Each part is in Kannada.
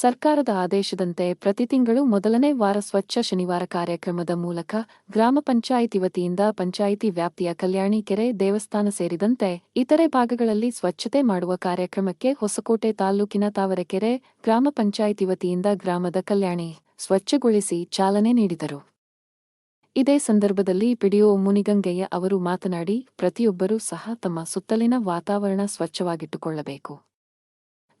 ಸರ್ಕಾರದ ಆದೇಶದಂತೆ ಪ್ರತಿ ತಿಂಗಳು ಮೊದಲನೇ ವಾರ ಸ್ವಚ್ಛ ಶನಿವಾರ ಕಾರ್ಯಕ್ರಮದ ಮೂಲಕ ಗ್ರಾಮ ಪಂಚಾಯಿತಿ ವತಿಯಿಂದ ಪಂಚಾಯಿತಿ ವ್ಯಾಪ್ತಿಯ ಕಲ್ಯಾಣಿ ಕೆರೆ, ದೇವಸ್ಥಾನ ಸೇರಿದಂತೆ ಇತರೆ ಭಾಗಗಳಲ್ಲಿ ಸ್ವಚ್ಛತೆ ಮಾಡುವ ಕಾರ್ಯಕ್ರಮಕ್ಕೆ ಹೊಸಕೋಟೆ ತಾಲೂಕಿನ ತಾವರೆಕೆರೆ ಗ್ರಾಮ ಪಂಚಾಯಿತಿ ವತಿಯಿಂದ ಗ್ರಾಮದ ಕಲ್ಯಾಣಿ ಸ್ವಚ್ಛಗೊಳಿಸಿ ಚಾಲನೆ ನೀಡಿದರು. ಇದೇ ಸಂದರ್ಭದಲ್ಲಿ ಪಿಡಿಒ ಮುನಿಗಂಗಯ್ಯ ಅವರು ಮಾತನಾಡಿ, ಪ್ರತಿಯೊಬ್ಬರೂ ಸಹ ತಮ್ಮ ಸುತ್ತಲಿನ ವಾತಾವರಣ ಸ್ವಚ್ಛವಾಗಿಟ್ಟುಕೊಳ್ಳಬೇಕು.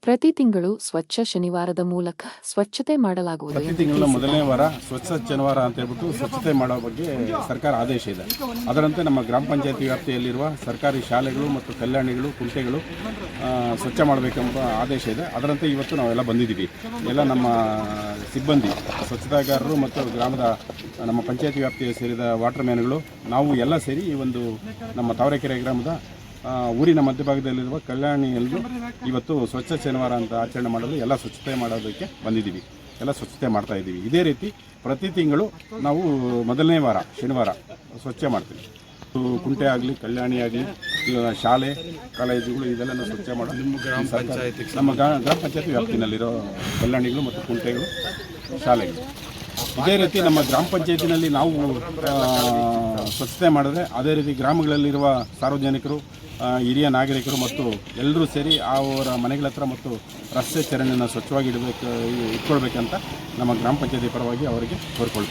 ಪ್ರತಿ ತಿಂಗಳು ಸ್ವಚ್ಛ ಶನಿವಾರದ ಮೂಲಕ ಸ್ವಚ್ಛತೆ ಮಾಡಲಾಗುವುದು ಪ್ರತಿ ತಿಂಗಳ ಮೊದಲನೇ ವಾರ ಸ್ವಚ್ಛ ಶನಿವಾರ ಅಂತ ಹೇಳ್ಬಿಟ್ಟು ಸ್ವಚ್ಛತೆ ಮಾಡೋ ಬಗ್ಗೆ ಸರ್ಕಾರ ಆದೇಶ ಇದೆ. ಅದರಂತೆ ನಮ್ಮ ಗ್ರಾಮ ಪಂಚಾಯತಿ ವ್ಯಾಪ್ತಿಯಲ್ಲಿರುವ ಸರ್ಕಾರಿ ಶಾಲೆಗಳು ಮತ್ತು ಕಲ್ಯಾಣಿಗಳು ಕುಂಟೆಗಳು ಸ್ವಚ್ಛ ಮಾಡಬೇಕೆಂಬ ಆದೇಶ ಇದೆ. ಅದರಂತೆ ಇವತ್ತು ನಾವೆಲ್ಲ ಬಂದಿದ್ದೀವಿ. ಎಲ್ಲ ನಮ್ಮ ಸಿಬ್ಬಂದಿ ಸ್ವಚ್ಛತಾಗಾರರು ಮತ್ತು ಗ್ರಾಮದ ನಮ್ಮ ಪಂಚಾಯತಿ ವ್ಯಾಪ್ತಿಗೆ ಸೇರಿದ ವಾಟರ್ ಮ್ಯಾನ್ಗಳು ನಾವು ಎಲ್ಲ ಸೇರಿ ಈ ಒಂದು ನಮ್ಮ ತಾವರೆಕೆರೆ ಗ್ರಾಮದ ಊರಿನ ಮಧ್ಯಭಾಗದಲ್ಲಿರುವ ಕಲ್ಯಾಣಿಯಲ್ಲಿ ಇವತ್ತು ಸ್ವಚ್ಛ ಶನಿವಾರ ಅಂತ ಆಚರಣೆ ಮಾಡಲು ಎಲ್ಲ ಸ್ವಚ್ಛತೆ ಮಾಡೋದಕ್ಕೆ ಬಂದಿದ್ದೀವಿ. ಎಲ್ಲ ಸ್ವಚ್ಛತೆ ಮಾಡ್ತಾ ಇದ್ದೀವಿ. ಇದೇ ರೀತಿ ಪ್ರತಿ ತಿಂಗಳು ನಾವು ಮೊದಲನೇ ವಾರ ಶನಿವಾರ ಸ್ವಚ್ಛ ಮಾಡ್ತೀವಿ. ಕುಂಟೆ ಆಗಲಿ ಕಲ್ಯಾಣಿ ಆಗಲಿ ಶಾಲೆ ಕಾಲೇಜುಗಳು ಇದೆಲ್ಲ ಸ್ವಚ್ಛ ಮಾಡೋದು. ನಿಮ್ಮ ಗ್ರಾಮ ಪಂಚಾಯತಿ ನಮ್ಮ ಗ್ರಾ- ಗ್ರಾಮ ಪಂಚಾಯತಿ ವ್ಯಾಪ್ತಿನಲ್ಲಿರೋ ಕಲ್ಯಾಣಿಗಳು ಮತ್ತು ಕುಂಟೆಗಳು ಶಾಲೆಗಳು. ಇದೇ ರೀತಿ ನಮ್ಮ ಗ್ರಾಮ ಪಂಚಾಯತಿನಲ್ಲಿ ನಾವು ಸ್ವಚ್ಛತೆ ಮಾಡಿದ್ರೆ ಅದೇ ರೀತಿ ಗ್ರಾಮಗಳಲ್ಲಿರುವ ಸಾರ್ವಜನಿಕರು ಹಿರಿಯ ನಾಗರಿಕರು ಮತ್ತು ಎಲ್ಲರೂ ಸೇರಿ ಅವರ ಮನೆಗಳ ಹತ್ರ ಮತ್ತು ರಸ್ತೆ ಚರಂಡಿನ ಸ್ವಚ್ಛವಾಗಿ ಇಡಬೇಕು ಇಟ್ಕೊಳ್ಬೇಕಂತ ನಮ್ಮ ಗ್ರಾಮ ಪಂಚಾಯತಿ ಪರವಾಗಿ ಅವರಿಗೆ ಕೋರಿಕೊಳ್ತೀವಿ.